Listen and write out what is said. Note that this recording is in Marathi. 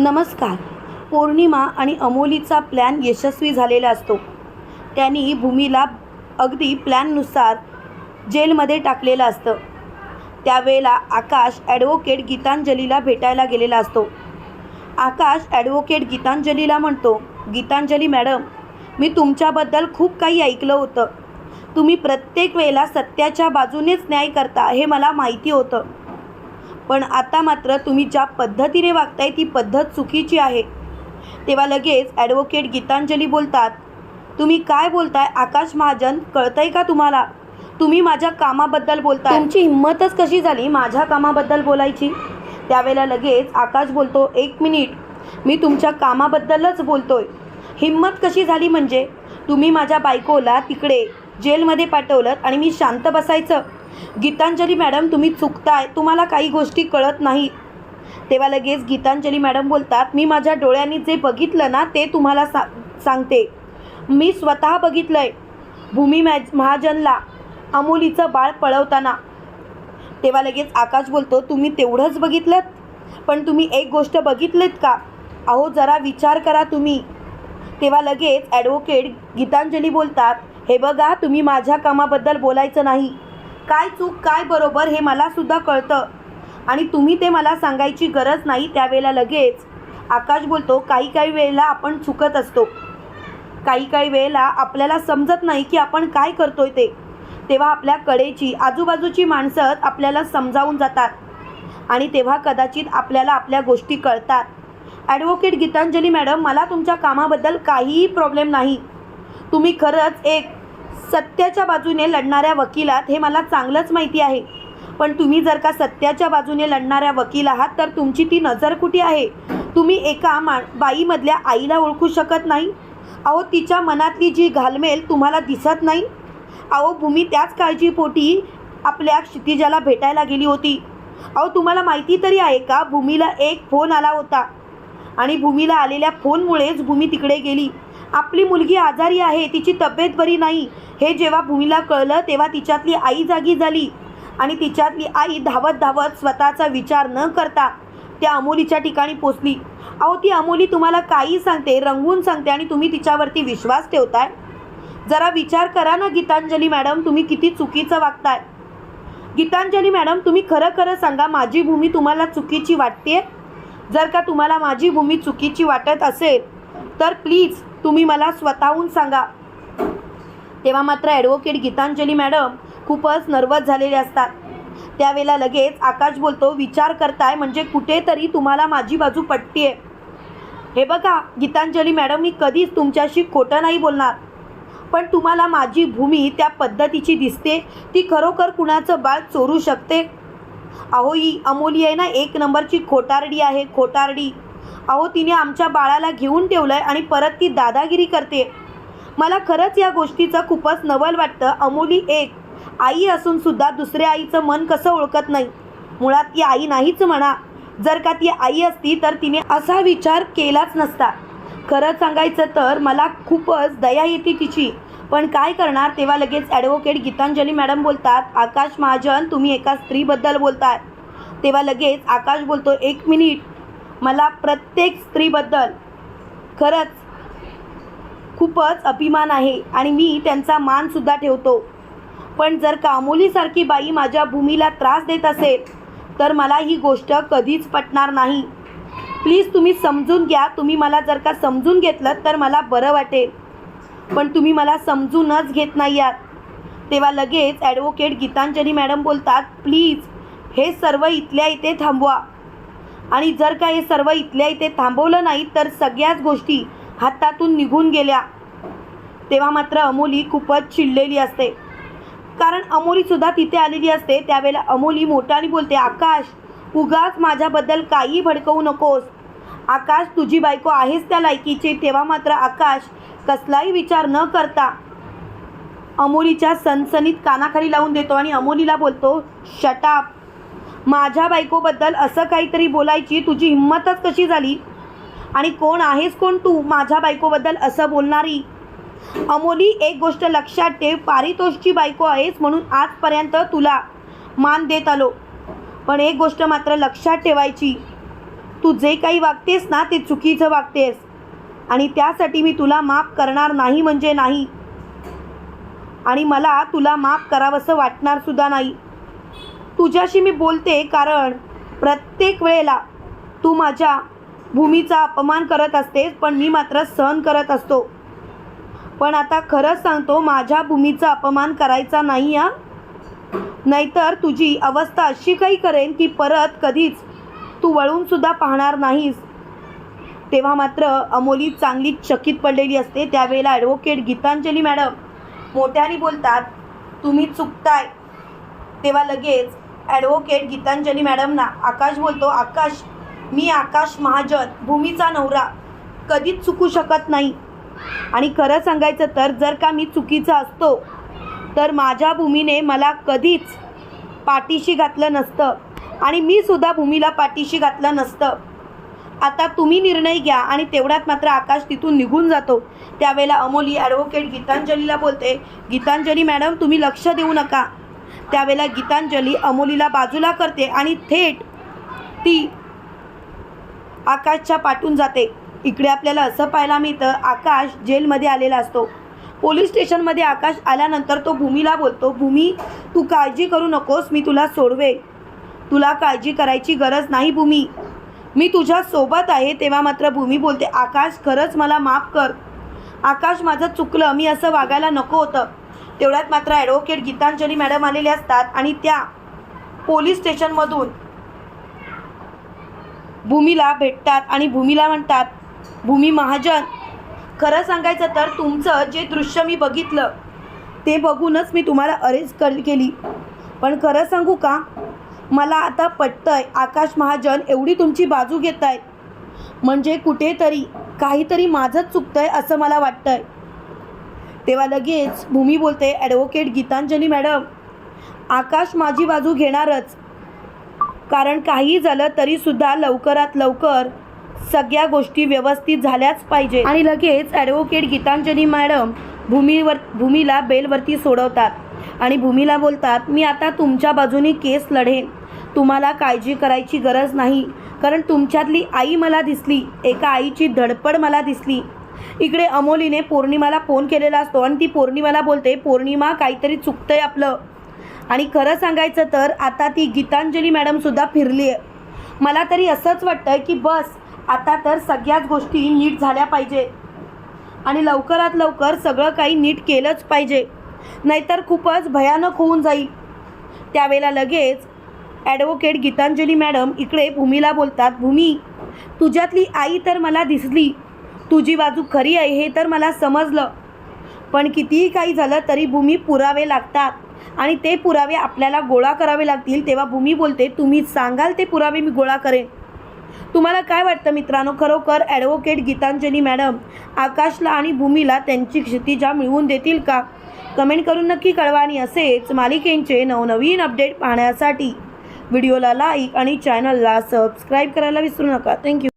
नमस्कार. पौर्णिमा आणि अमोलीचा प्लॅन यशस्वी झालेला असतो. त्यांनी भूमीला अगदी प्लॅननुसार जेलमध्ये टाकलेलं असतं. त्यावेळेला आकाश ॲडव्होकेट गीतांजलीला भेटायला गेलेला असतो. आकाश ॲडव्होकेट गीतांजलीला म्हणतो गीतांजली मॅडम मी तुमच्याबद्दल खूप काही ऐकलं होतं. तुम्ही प्रत्येक वेळेला सत्याच्या बाजूनेच न्याय करता हे मला माहिती होतं. पण आता मात्र तुम्ही ज्या पद्धतीने वागताय ती पद्धत चुकीची आहे. तेव्हा लगेच ॲडव्होकेट गीतांजली बोलतात तुम्ही काय बोलताय? आकाश महाजन कळतंय का तुम्हाला? तुम्ही माझ्या कामाबद्दल बोलताय. तुमची हिंमतच कशी झाली माझ्या कामाबद्दल बोलायची? त्यावेळेला लगेच आकाश बोलतो एक मिनिट मी तुमच्या कामाबद्दलच बोलतोय. हिंमत कशी झाली म्हणजे तुम्ही माझ्या बायकोला तिकडे जेलमध्ये पाठवलं आणि मी शांत बसायचं. गीतांजली मॅडम तुम्ही चुकताय. तुम्हाला काही गोष्टी कळत नाही. तेव्हा लगेच गीतांजली मॅडम बोलतात मी माझ्या डोळ्यांनी जे बघितलं ना ते तुम्हाला सा सांगते. मी स्वतः बघितलं आहे भूमी मॅज महाजनला अमोलीचं बाळ पळवताना. तेव्हा लगेच आकाश बोलतो तुम्ही तेवढंच बघितलं पण तुम्ही एक गोष्ट बघितलीत का? अहो जरा विचार करा तुम्ही. तेव्हा लगेच ॲडव्होकेट गीतांजली बोलतात हे बघा तुम्ही माझ्या कामाबद्दल बोलायचं नाही. काय चूक काय बरोबर हे मला सुद्धा कळतं. आणि तुम्ही ते मला सांगायची गरज नाही त्यावेळेला लगेच. आकाश बोलतो काही काही वेळेला आपण चुकत असतो. काही काही वेळेला आपल्याला समजत नाही की आपण काय करतोय ते. तेव्हा आपल्या कडेची आजूबाजूची माणसं आपल्याला समजावून जातात. आणि तेव्हा कदाचित आपल्याला आपल्या गोष्टी कळतात. ॲडव्होकेट गीतांजली मॅडम मला तुमच्या कामाबद्दल काहीही प्रॉब्लेम नाही. तुम्ही खरंच एक सत्याच्या बाजूने लढणाऱ्या वकिलात हे मला चांगलंच माहिती आहे. पण तुम्ही जर का सत्याच्या बाजूने लढणाऱ्या वकील आहात तर तुमची ती नजर कुठे आहे? तुम्ही एका मा बाईमधल्या आईला ओळखू शकत नाही? अहो तिच्या मनातली जी घालमेल तुम्हाला दिसत नाही? अहो भूमी त्याच काळजीपोटी आपल्या क्षितिजाला भेटायला गेली होती. अहो तुम्हाला माहिती तरी आहे का? भूमीला एक फोन आला होता. आणि भूमीला आलेल्या फोनमुळेच भूमी तिकडे गेली. आपली मुलगी आजारी आहे तिची तब्येत बरी नाही. हे जेव्हा भूमीला कळलं तेव्हा तिच्यातली आई जागी झाली. आणि तिच्यातली आई धावत धावत स्वतःचा विचार न करता त्या अमोलीच्या ठिकाणी पोचली. अहो ती अमोली तुम्हाला काही सांगते रंगून सांगते आणि तुम्ही तिच्यावरती विश्वास ठेवताय? जरा विचार करा ना गीतांजली मॅडम तुम्ही किती चुकीचं वागताय. गीतांजली मॅडम तुम्ही खरं खरं सांगा माझी भूमी तुम्हाला चुकीची वाटते जर का तुम्हाला माझी भूमी चुकीची वाटत असेल तर प्लीज तुम्ही मला स्वतःहून सांगा. तेव्हा मात्र ॲडव्होकेट गीतांजली मॅडम खूपच नर्वस झालेले असतात. त्यावेळेला लगेच आकाश बोलतो विचार करताय म्हणजे कुठेतरी तुम्हाला माझी बाजू पटते हे बघा गीतांजली मॅडम मी कधीच तुमच्याशी खोटं नाही बोलणार. पण तुम्हाला माझी भूमी त्या पद्धतीची दिसते. ती खरोखर कुणाचं बाळ चोरू शकते? अहो ही अमोली आहे ना एक नंबरची खोटारडी आहे खोटारडी. अहो तिने आमच्या बाळाला घेऊन ठेवलं आहे आणि परत ती दादागिरी करते. मला खरंच या गोष्टीचं खूपच नवल वाटतं. अमोली एक आई असून सुद्धा दुसऱ्या आईचं मन कसं ओळखत नाही. मुळात ती आई नाहीच म्हणा. जर का ती आई असती तर तिने असा विचार केलाच नसता. खरं सांगायचं तर मला खूपच दया येते तिची. पण काय करणार तेव्हा लगेच ॲडव्होकेट गीतांजली मॅडम बोलतात आकाश महाजन तुम्ही एका स्त्रीबद्दल बोलताय. तेव्हा लगेच आकाश बोलतो एक मिनिट मला प्रत्येक स्त्रीबद्दल खरंच खूपच अभिमान आहे आणि मी त्यांचा मानसुद्धा ठेवतो. पण जर कामोलीसारखी बाई माझ्या भूमीला त्रास देत असेल तर मला ही गोष्ट कधीच पटणार नाही. प्लीज तुम्ही समजून घ्या तुम्ही मला जर का समजून घेतलं तर मला बरं वाटेल. पण तुम्ही मला समजूनच घेत नाही आहात. तेव्हा लगेच ॲडव्होकेट गीतांजली मॅडम बोलतात प्लीज हे सर्व इथल्या इथे थांबवा. आणि जर का हे सर्व इथल्या इथे थांबवलं नाही तर सगळ्याच गोष्टी हातातून निघून गेल्या. तेव्हा मात्र अमोली खूपच चिडलेली असते. कारण अमोलीसुद्धा तिथे आलेली असते त्यावेळेला अमोली मोठ्याने बोलते आकाश उगाच माझ्याबद्दल काही भडकवू नकोस. आकाश तुझी बायको आहेस त्या लायकीची. तेव्हा मात्र आकाश कसलाही विचार न करता अमोलीच्या सनसनीत कानाखाली लावून देतो आणि अमोलीला बोलतो शटाप माझ्या बायकोबद्दल असं काहीतरी बोलायची तुझी हिंमतच कशी झाली? आणि कोण आहेस कोण तू? माझ्या बायकोबद्दल असं बोलणारी? अमोली एक गोष्ट लक्षात ठेव पारितोषची बायको आहेस म्हणून आजपर्यंत तुला मान देत आलो. पण एक गोष्ट मात्र लक्षात ठेवायची. तू जे काही वागतेस ना ते चुकीचं वागतेस. आणि त्यासाठी मी तुला माफ करणार नाही म्हणजे नाही. आणि मला तुला माफ करावंसं वाटणार सुद्धा नाही. तुझ्याशी मी बोलते कारण प्रत्येक वेळेला तू माझ्या भूमीचा अपमान करत असतेस पण मी मात्र सहन करत असतो. पण आता खरंच सांगतो माझ्या भूमीचा अपमान करायचा नाही हा? नाहीतर तुझी अवस्था अशी काही करेन की परत कधीच तू वळूनसुद्धा पाहणार नाहीस. तेव्हा मात्र अमोली चांगली चकित पडलेली असते. त्यावेळेला ॲडव्होकेट गीतांजली मॅडम मोठ्याने बोलतात तुम्ही चुकताय. तेव्हा लगेच ॲडव्होकेट गीतांजली मॅडमना आकाश बोलतो आकाश मी आकाश महाजन भूमीचा नवरा कधीच चुकू शकत नाही. आणि खरं सांगायचं तर जर का मी चुकीचा असतो तर माझ्या भूमीने मला कधीच पाठीशी घातलं नसतं. आणि मी सुद्धा भूमीला पाठीशी घातलं नसतं. आता तुम्ही निर्णय घ्या आणि तेवढ्यात मात्र आकाश तिथून निघून जातो. त्यावेळेला अमोली ॲडव्होकेट गीतांजलीला बोलते गीतांजली मॅडम तुम्ही लक्ष देऊ नका. त्यावेळेला गीतांजली अमोलीला बाजूला करते आणि थेट ती आकाशच्या पाठून जाते. इकडे आपल्याला असं पाहायला मिळतं आकाश जेलमध्ये आलेला असतो. पोलीस स्टेशनमध्ये आकाश आल्यानंतर तो भूमीला बोलतो भूमी तू काळजी करू नकोस मी तुला सोडवे तुला काळजी करायची गरज नाही भूमी. मी तुझ्या सोबत आहे. तेव्हा मात्र भूमी बोलते आकाश खरंच मला माफ कर. आकाश माझं चुकलं मी असं वागायला नको होतं. तेवढ्यात मात्र ॲडव्होकेट गीतांजली मॅडम आलेल्या असतात आणि त्या पोलीस स्टेशनमधून भूमीला भेटतात आणि भूमीला म्हणतात भूमी महाजन खरं सांगायचं तर तुमचं जे दृश्य मी बघितलं ते बघूनच मी तुम्हाला अरेस्ट कर केली. पण खरं सांगू का? मला आता पटतंय आकाश महाजन एवढी तुमची बाजू घेत आहेत म्हणजे कुठेतरी काहीतरी माझंच चुकतंय असं मला वाटतंय. तेव्हा लगेच भूमी बोलते ॲडव्होकेट गीतांजली मॅडम आकाश माझी बाजू घेणारच. कारण काही झालं तरीसुद्धा लवकरात लवकर सगळ्या गोष्टी व्यवस्थित झाल्याच पाहिजे. आणि लगेच ॲडव्होकेट गीतांजली मॅडम भूमीवर भूमीला बेलवरती सोडवतात आणि भूमीला बोलतात मी आता तुमच्या बाजूनी केस लढेन. तुम्हाला काळजी करायची गरज नाही. कारण तुमच्यातली आई मला दिसली. एका आईची धडपड मला दिसली. इकडे अमोलीने पौर्णिमाला फोन केलेला असतो आणि ती पौर्णिमाला बोलते पौर्णिमा काहीतरी चुकतंय आपलं. आणि खरं सांगायचं तर आता ती गीतांजली मॅडमसुद्धा फिरली आहे मला तरी असंच वाटतं की बस आता तर सगळ्याच गोष्टी नीट झाल्या पाहिजे. आणि लवकरात लवकर सगळं काही नीट केलंच पाहिजे. नाहीतर खूपच भयानक होऊन जाईल. त्यावेळेला लगेच ॲडव्होकेट गीतांजली मॅडम इकडे भूमीला बोलतात भूमी तुझ्यातली आई तर मला दिसली. तुझी बाजू खरी आहे हे तर मला समजलं. पण कितीही काही झालं तरी भूमी पुरावे लागतात. आणि ते पुरावे आपल्याला गोळा करावे लागतील तेव्हा भूमी बोलते तुम्ही सांगाल ते पुरावे मी गोळा करेन. तुम्हाला काय वाटतं मित्रांनो? खरोखर ॲडव्होकेट गीतांजली मॅडम आकाशला आणि भूमीला त्यांची क्षितिजा मिळवून देतील का? कमेंट करून नक्की कळवा आणि असेच मालिकेंचे नवनवीन अपडेट पाहण्यासाठी. व्हिडिओला लाईक आणि चॅनलला सबस्क्राईब करायला विसरू नका. थँक्यू